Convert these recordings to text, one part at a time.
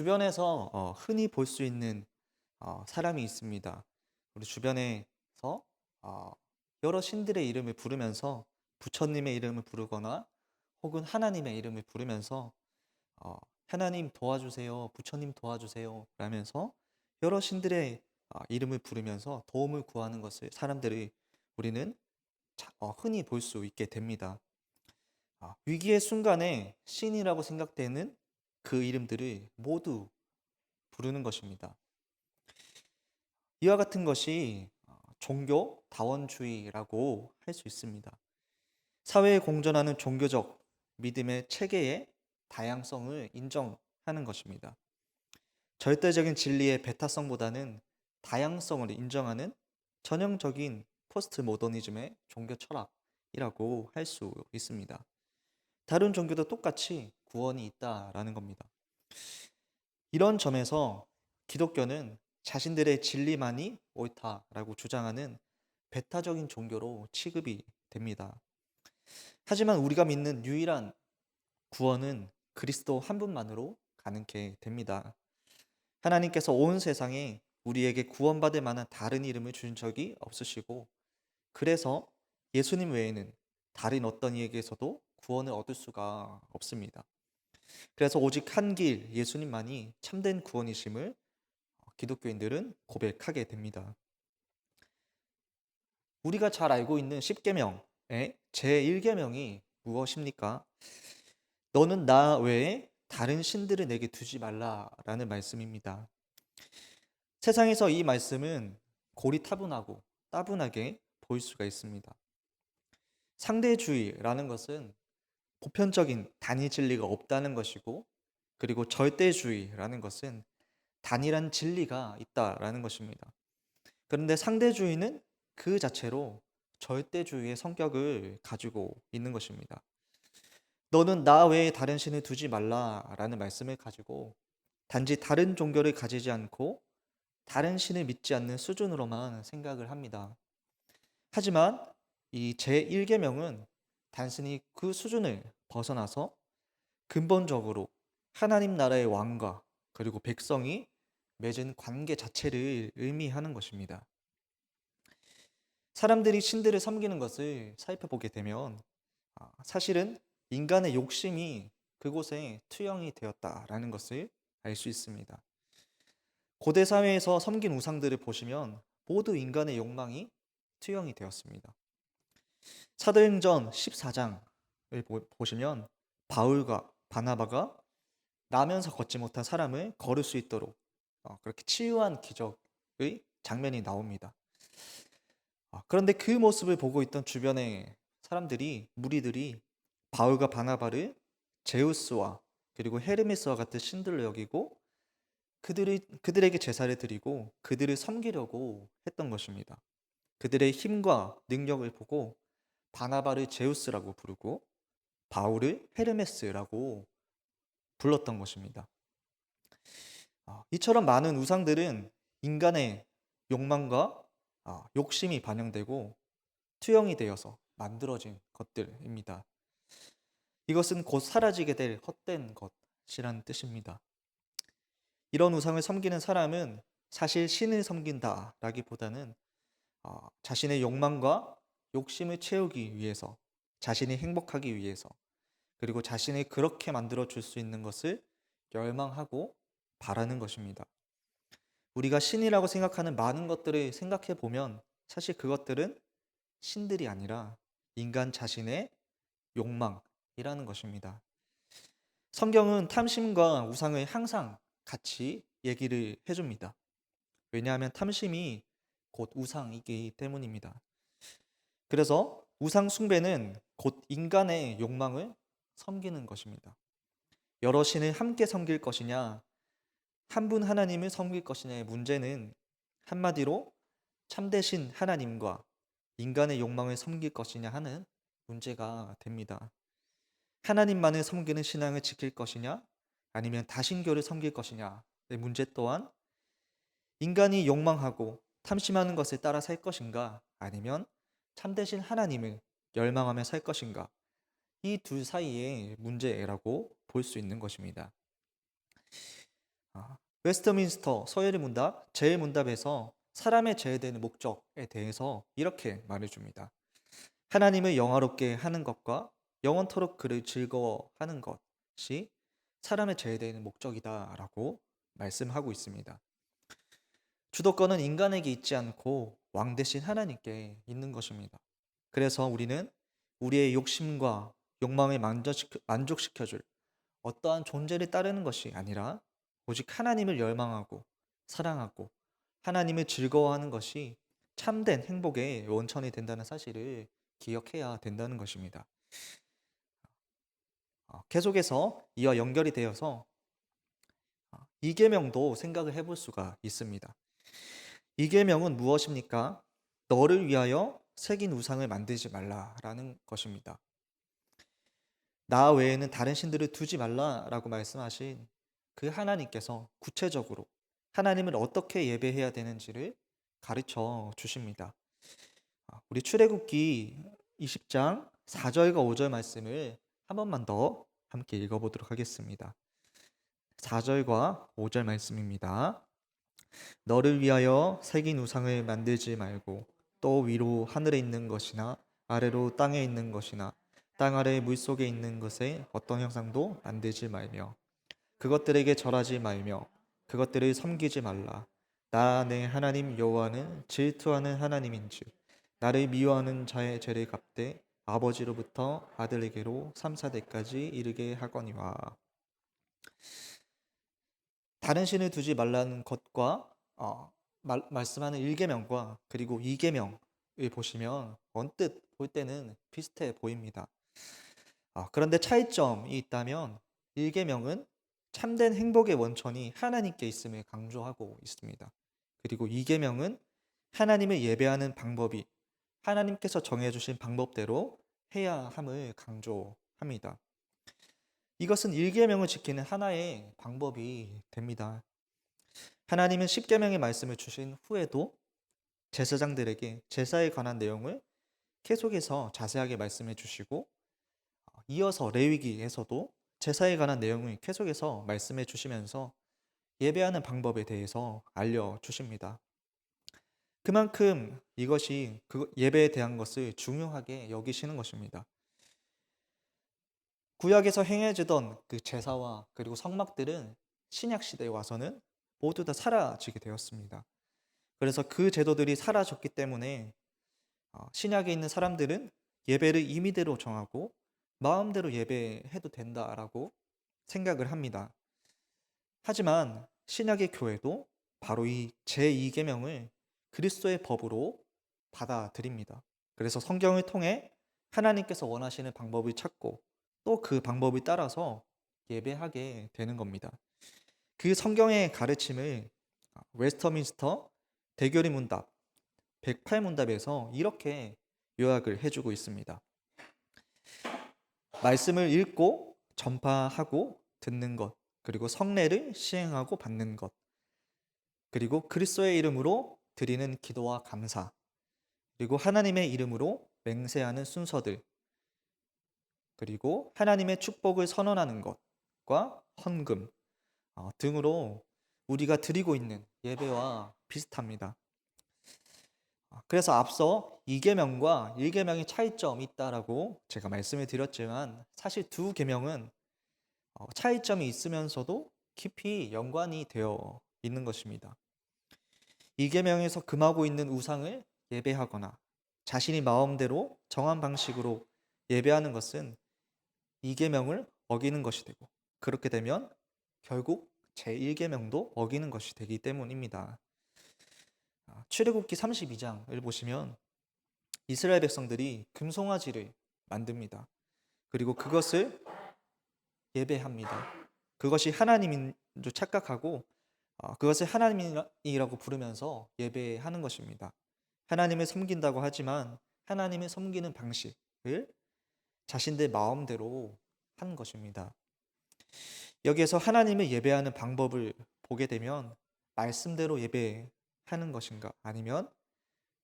주변에서 어, 흔히 볼 수 있는 어, 사람이 있습니다. 우리 주변에서 어, 여러 신들의 이름을 부르면서 부처님의 이름을 부르거나 혹은 하나님의 이름을 부르면서 어, 하나님 도와주세요, 부처님 도와주세요 라면서 여러 신들의 어, 이름을 부르면서 도움을 구하는 것을 사람들이 우리는 자- 어, 흔히 볼 수 있게 됩니다. 아, 위기의 순간에 신이라고 생각되는 그 이름들을 모두 부르는 것입니다. 이와 같은 것이 어, 종교 다원주의라고 할 수 있습니다. 사회에 공존하는 종교적 믿음의 체계의 다양성을 인정하는 것입니다. 절대적인 진리의 배타성보다는 다양성을 인정하는 전형적인 포스트 모더니즘의 종교 철학이라고 할 수 있습니다. 다른 종교도 똑같이 구원이 있다라는 겁니다. 이런 점에서 기독교는 자신들의 진리만이 옳다라고 주장하는 배타적인 종교로 취급이 됩니다. 하지만 우리가 믿는 유일한 구원은 그리스도 한 분만으로 가능케 됩니다. 하나님께서 온 세상에 우리에게 구원받을 만한 다른 이름을 주신 적이 없으시고, 그래서 예수님 외에는 다른 어떤 이에게서도 구원을 얻을 수가 없습니다. 그래서 오직 한 길 예수님만이 참된 구원이심을 기독교인들은 고백하게 됩니다. 우리가 잘 알고 있는 10계명의 제1계명이 무엇입니까? 너는 나 외에 다른 신들을 내게 두지 말라라는 말씀입니다. 세상에서 이 말씀은 고리타분하고 따분하게 보일 수가 있습니다. 상대주의라는 것은 보편적인 단위 진리가 없다는 것이고 그리고 절대주의라는 것은 단일한 진리가 있다라는 것입니다. 그런데 상대주의는 그 자체로 절대주의의 성격을 가지고 있는 것입니다. 너는 나 외에 다른 신을 두지 말라라는 말씀을 가지고 단지 다른 종교를 가지지 않고 다른 신을 믿지 않는 수준으로만 생각을 합니다. 하지만 이 제1계명은 단순히 그 수준을 벗어나서 근본적으로 하나님 나라의 왕과 그리고 백성이 맺은 관계 자체를 의미하는 것입니다. 사람들이 신들을 섬기는 것을 살펴보게 되면 아, 사실은 인간의 욕심이 그곳에 투영이 되었다라는 것을 알 수 있습니다. 고대 사회에서 섬긴 우상들을 보시면 모두 인간의 욕망이 투영이 되었습니다. 사도행전 14장 을 보시면 바울과 바나바가 나면서 걷지 못한 사람을 걸을 수 있도록 어, 그렇게 치유한 기적의 장면이 나옵니다. 아, 그런데 그 모습을 보고 있던 주변의 사람들이 무리들이 바울과 바나바를 제우스와 그리고 헤르메스와 같은 신들로 여기고 그들이 그들에게 제사를 드리고 그들을 섬기려고 했던 것입니다. 그들의 힘과 능력을 보고 바나바를 제우스라고 부르고 바울을 헤르메스라고 불렀던 것입니다. 아, 이처럼 많은 우상들은 인간의 욕망과 아, 욕심이 반영되고 투영이 되어서 만들어진 것들입니다. 이것은 곧 사라지게 될 헛된 것이라는 뜻입니다. 이런 우상을 섬기는 사람은 사실 신을 섬긴다라기보다는 어, 자신의 욕망과 욕심을 채우기 위해서, 자신이 행복하기 위해서, 그리고 자신이 그렇게 만들어 줄 수 있는 것을 열망하고 바라는 것입니다. 우리가 신이라고 생각하는 많은 것들을 생각해 보면 사실 그것들은 신들이 아니라 인간 자신의 욕망이라는 것입니다. 성경은 탐심과 우상을 항상 같이 얘기를 해줍니다. 왜냐하면 탐심이 곧 우상이기 때문입니다. 그래서 우상 숭배는 곧 인간의 욕망을 섬기는 것입니다. 여러 신을 함께 섬길 것이냐, 한 분 하나님을 섬길 것이냐의 문제는 한마디로 참되신 하나님과 인간의 욕망을 섬길 것이냐 하는 문제가 됩니다. 하나님만을 섬기는 신앙을 지킬 것이냐, 아니면 다신교를 섬길 것이냐의 문제 또한 인간이 욕망하고 탐심하는 것을 따라 살 것인가, 아니면 참되신 하나님을 열망하며 살 것인가, 이 둘 사이의 문제라고 볼 수 있는 것입니다. 웨스트민스터 서예리 문답 제1문답에서 사람의 제외되는 목적에 대해서 이렇게 말해줍니다. 하나님을 영화롭게 하는 것과 영원토록 그를 즐거워하는 것이 사람의 제외되는 목적이다라고 말씀하고 있습니다. 주도권은 인간에게 있지 않고 왕 대신 하나님께 있는 것입니다. 그래서 우리는 우리의 욕심과 욕망을 만족시켜, 줄 어떠한 존재를 따르는 것이 아니라 오직 하나님을 열망하고 사랑하고 하나님을 즐거워하는 것이 참된 행복의 원천이 된다는 사실을 기억해야 된다는 것입니다. 어, 계속해서 이와 연결이 되어서 어, 이계명도 생각을 해볼 수가 있습니다. 이 계명은 무엇입니까? 너를 위하여 새긴 우상을 만들지 말라라는 것입니다. 나 외에는 다른 신들을 두지 말라라고 말씀하신 그 하나님께서 구체적으로 하나님을 어떻게 예배해야 되는지를 가르쳐 주십니다. 아, 우리 출애굽기 20장 4절과 5절 말씀을 한 번만 더 함께 읽어보도록 하겠습니다. 4절과 5절 말씀입니다. 너를 위하여 새긴 우상을 만들지 말고 또 위로 하늘에 있는 것이나 아래로 땅에 있는 것이나 땅 아래 물 속에 있는 것에 어떤 형상도 만들지 말며 그것들에게 절하지 말며 그것들을 섬기지 말라. 나 내 하나님 여호와는 질투하는 하나님인즉 나를 미워하는 자의 죄를 갚되 아버지로부터 아들에게로 3, 4대까지 이르게 하거니와 다른 신을 두지 말라는 것과 어, 말, 말씀하는 1계명과 그리고 2계명을 보시면 언뜻 볼 때는 비슷해 보입니다. 어, 그런데 차이점이 있다면 1계명은 참된 행복의 원천이 하나님께 있음을 강조하고 있습니다. 그리고 2계명은 하나님을 예배하는 방법이 하나님께서 정해주신 방법대로 해야 함을 강조합니다. 이것은 1계명을 지키는 하나의 방법이 됩니다. 하나님은 10계명의 말씀을 주신 후에도 제사장들에게 제사에 관한 내용을 계속해서 자세하게 말씀해 주시고 어, 이어서 레위기에서도 제사에 관한 내용을 계속해서 말씀해 주시면서 예배하는 방법에 대해서 알려 주십니다. 그만큼 이것이 그 예배에 대한 것을 중요하게 여기시는 것입니다. 구약에서 행해지던 그 제사와 그리고 성막들은 신약 시대에 와서는 모두 다 사라지게 되었습니다. 그래서 그 제도들이 사라졌기 때문에 어, 신약에 있는 사람들은 예배를 임의대로 정하고 마음대로 예배해도 된다라고 생각을 합니다. 하지만 신약의 교회도 바로 이 제2계명을 그리스도의 법으로 받아들입니다. 그래서 성경을 통해 하나님께서 원하시는 방법을 찾고 또 그 방법을 따라서 예배하게 되는 겁니다. 그 성경의 가르침을 웨스터민스터 대결의 문답 108문답에서 이렇게 요약을 해주고 있습니다. 말씀을 읽고 전파하고 듣는 것, 그리고 성례를 시행하고 받는 것, 그리고 그리스도의 이름으로 드리는 기도와 감사, 그리고 하나님의 이름으로 맹세하는 순서들, 그리고 하나님의 축복을 선언하는 것과 헌금 어, 등으로 우리가 드리고 있는 예배와 비슷합니다. 어, 그래서 앞서 2계명과 1계명의 차이점이 있다라고 제가 말씀을 드렸지만 사실 두 계명은 어, 차이점이 있으면서도 깊이 연관이 되어 있는 것입니다. 이계명에서 금하고 있는 우상을 예배하거나 자신이 마음대로 정한 방식으로 예배하는 것은 이계명을 어기는 것이 되고 그렇게 되면 결국 제1계명도 어기는 것이 되기 때문입니다. 아, 출애굽기 32장을 보시면 이스라엘 백성들이 금송아지를 만듭니다. 그리고 그것을 예배합니다. 그것이 하나님인 줄 착각하고 어, 그것을 하나님이라고 부르면서 예배하는 것입니다. 하나님을 섬긴다고 하지만 하나님을 섬기는 방식을 자신들 마음대로 하는 것입니다. 여기에서 하나님을 예배하는 방법을 보게 되면 말씀대로 예배하는 것인가 아니면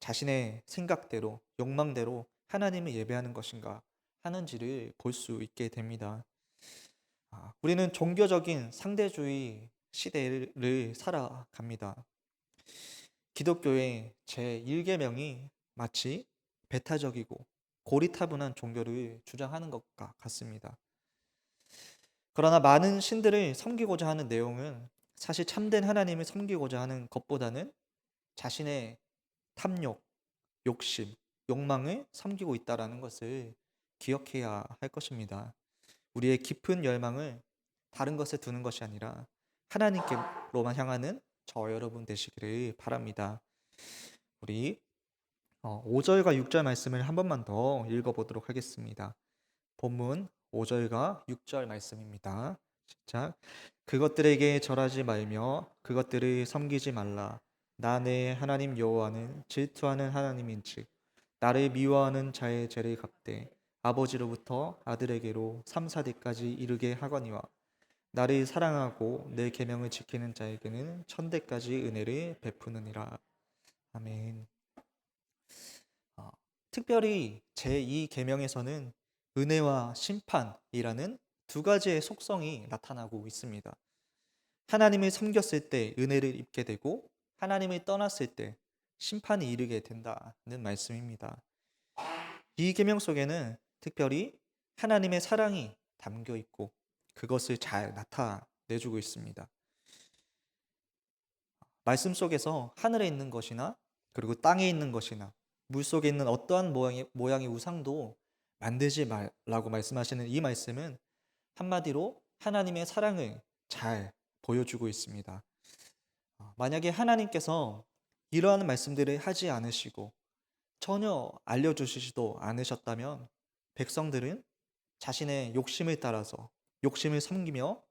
자신의 생각대로 욕망대로 하나님을 예배하는 것인가 하는지를 볼 수 있게 됩니다. 아, 우리는 종교적인 상대주의 시대를 살아갑니다. 기독교의 제1계명이 마치 배타적이고 고리타분한 종교를 주장하는 것과 같습니다. 그러나 많은 신들을 섬기고자 하는 내용은 사실 참된 하나님을 섬기고자 하는 것보다는 자신의 탐욕, 욕심, 욕망을 섬기고 있다라는 것을 기억해야 할 것입니다. 우리의 깊은 열망을 다른 것에 두는 것이 아니라 하나님께로만 향하는 저 여러분 되시기를 바랍니다. 우리 5절과 어, 6절 말씀을 한 번만 더 읽어보도록 하겠습니다. 본문 5절과 6절 말씀입니다. 시작. 그것들에게 절하지 말며 그것들을 섬기지 말라. 나 내 하나님 여호와는 질투하는 하나님인즉 나를 미워하는 자의 죄를 갚되 아버지로부터 아들에게로 3, 4대까지 이르게 하거니와 나를 사랑하고 내 계명을 지키는 자에게는 천대까지 은혜를 베푸느니라. 아멘. 어, 특별히 제2 계명에서는 은혜와 심판이라는 두 가지의 속성이 나타나고 있습니다. 하나님을 섬겼을 때 은혜를 입게 되고 하나님을 떠났을 때 심판이 이르게 된다는 말씀입니다. 이 계명 속에는 특별히 하나님의 사랑이 담겨 있고 그것을 잘 나타내주고 있습니다. 말씀 속에서 하늘에 있는 것이나 그리고 땅에 있는 것이나 물 속에 있는 어떠한 모양의, 모양의 우상도 만들지 말라고 말씀하시는 이 말씀은 한마디로 하나님의 사랑을 잘 보여주고 있습니다. 어, 만약에 하나님께서 이러한 말씀들을 하지 않으시고 전혀 알려주시지도 않으셨다면 백성들은 자신의 욕심을 따라서 욕심을 섬기며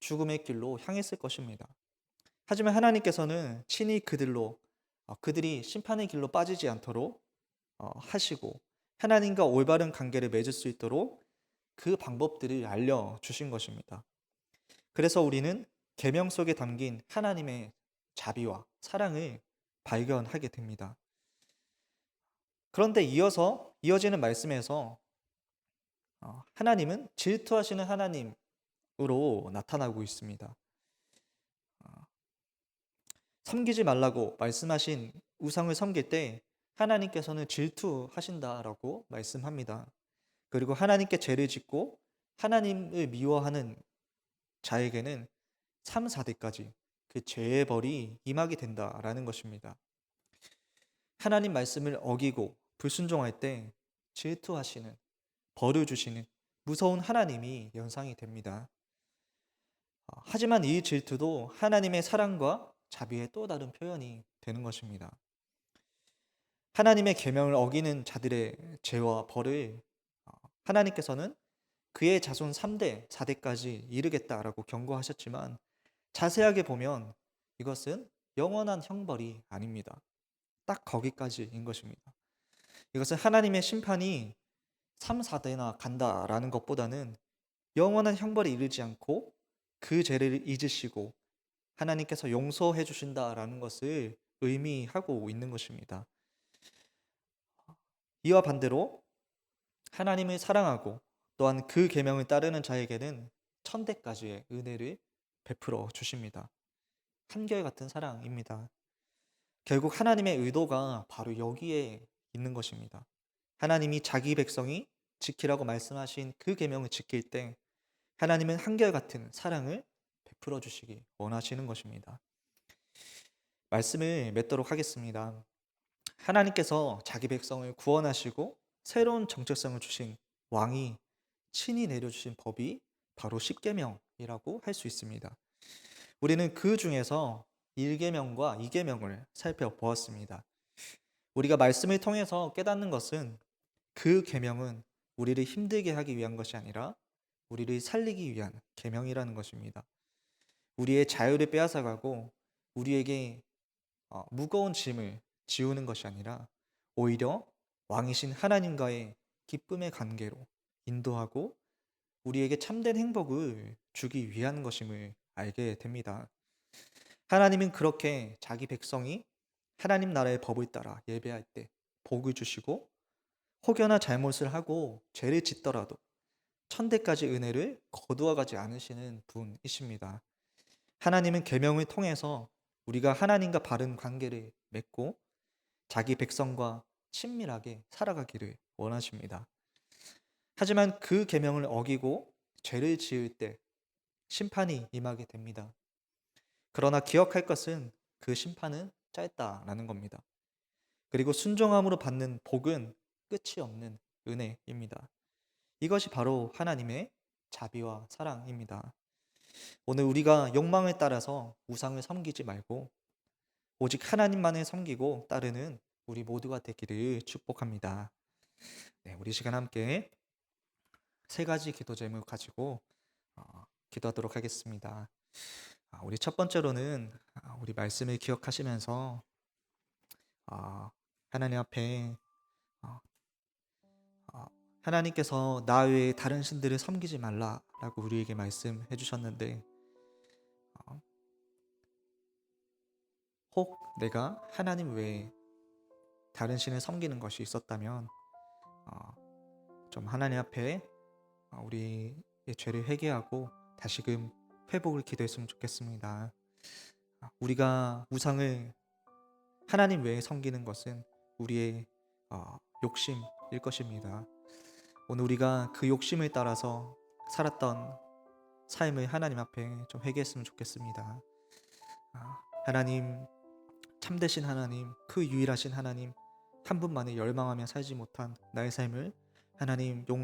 죽음의 길로 향했을 것입니다. 하지만 하나님께서는 친히 그들로 어, 그들이 심판의 길로 빠지지 않도록 어, 하시고 하나님과 올바른 관계를 맺을 수 있도록 그 방법들을 알려 주신 것입니다. 그래서 우리는 계명 속에 담긴 하나님의 자비와 사랑을 발견하게 됩니다. 그런데 이어서 이어지는 말씀에서 어, 하나님은 질투하시는 하나님으로 나타나고 있습니다. 어, 섬기지 말라고 말씀하신 우상을 섬길 때 하나님께서는 질투하신다라고 말씀합니다. 그리고 하나님께 죄를 짓고 하나님을 미워하는 자에게는 3, 4대까지 그 죄의 벌이 임하게 된다라는 것입니다. 하나님 말씀을 어기고 불순종할 때 질투하시는 벌을 주시는 무서운 하나님이 연상이 됩니다. 어, 하지만 이 질투도 하나님의 사랑과 자비의 또 다른 표현이 되는 것입니다. 하나님의 계명을 어기는 자들의 죄와 벌을 어, 하나님께서는 그의 자손 3대, 4대까지 이르겠다라고 경고하셨지만 자세하게 보면 이것은 영원한 형벌이 아닙니다. 딱 거기까지인 것입니다. 이것은 하나님의 심판이 3, 4대나 간다라는 것보다는 영원한 형벌에 이르지 않고 그 죄를 잊으시고 하나님께서 용서해 주신다라는 것을 의미하고 있는 것입니다. 이와 반대로 하나님을 사랑하고 또한 그 계명을 따르는 자에게는 천대까지의 은혜를 베풀어 주십니다. 한결같은 사랑입니다. 결국 하나님의 의도가 바로 여기에 있는 것입니다. 하나님이 자기 백성이 지키라고 말씀하신 그 계명을 지킬 때 하나님은 한결같은 사랑을 베풀어 주시기 원하시는 것입니다. 말씀을 맺도록 하겠습니다. 하나님께서 자기 백성을 구원하시고 새로운 정체성을 주신 왕이 친히 내려주신 법이 바로 십계명이라고 할 수 있습니다. 우리는 그 중에서 1계명과 2계명을 살펴보았습니다. 우리가 말씀을 통해서 깨닫는 것은 그 계명은 우리를 힘들게 하기 위한 것이 아니라 우리를 살리기 위한 계명이라는 것입니다. 우리의 자유를 빼앗아가고 우리에게 어, 무거운 짐을 지우는 것이 아니라 오히려 왕이신 하나님과의 기쁨의 관계로 인도하고 우리에게 참된 행복을 주기 위한 것임을 알게 됩니다. 하나님은 그렇게 자기 백성이 하나님 나라의 법을 따라 예배할 때 복을 주시고 혹여나 잘못을 하고 죄를 짓더라도 천대까지 은혜를 거두어 가지 않으시는 분이십니다. 하나님은 계명을 통해서 우리가 하나님과 바른 관계를 맺고 자기 백성과 친밀하게 살아가기를 원하십니다. 하지만 그 계명을 어기고 죄를 지을 때 심판이 임하게 됩니다. 그러나 기억할 것은 그 심판은 짧다라는 겁니다. 그리고 순종함으로 받는 복은 끝이 없는 은혜입니다. 이것이 바로 하나님의 자비와 사랑입니다. 오늘 우리가 욕망을 따라서 우상을 섬기지 말고 오직 하나님만을 섬기고 따르는 우리 모두가 되기를 축복합니다. 네, 우리 시간 함께 세 가지 기도 제목 가지고 어, 기도하도록 하겠습니다. 아, 우리 첫 번째로는 아, 우리 말씀을 기억하시면서 아, 하나님 앞에 어, 어, 하나님께서 나 외에 다른 신들을 섬기지 말라라고 우리에게 말씀해 주셨는데 어, 혹 내가 하나님 외에 다른 신을 섬기는 것이 있었다면 어, 좀 하나님 앞에 어, 우리의 죄를 회개하고 다시금 회복을 기도했으면 좋겠습니다. 아, 우리가 우상을 하나님 외에 섬기는 것은 우리의 어, 욕심일 것입니다. 오늘 우리가 그 욕심을 따라서 살았던 삶을 하나님 앞에 좀 회개했으면 좋겠습니다. 아, 하나님 참되신 하나님, 그 유일하신 하나님 한 분만을 열망하며 살지 못한 나의 삶을 하나님 용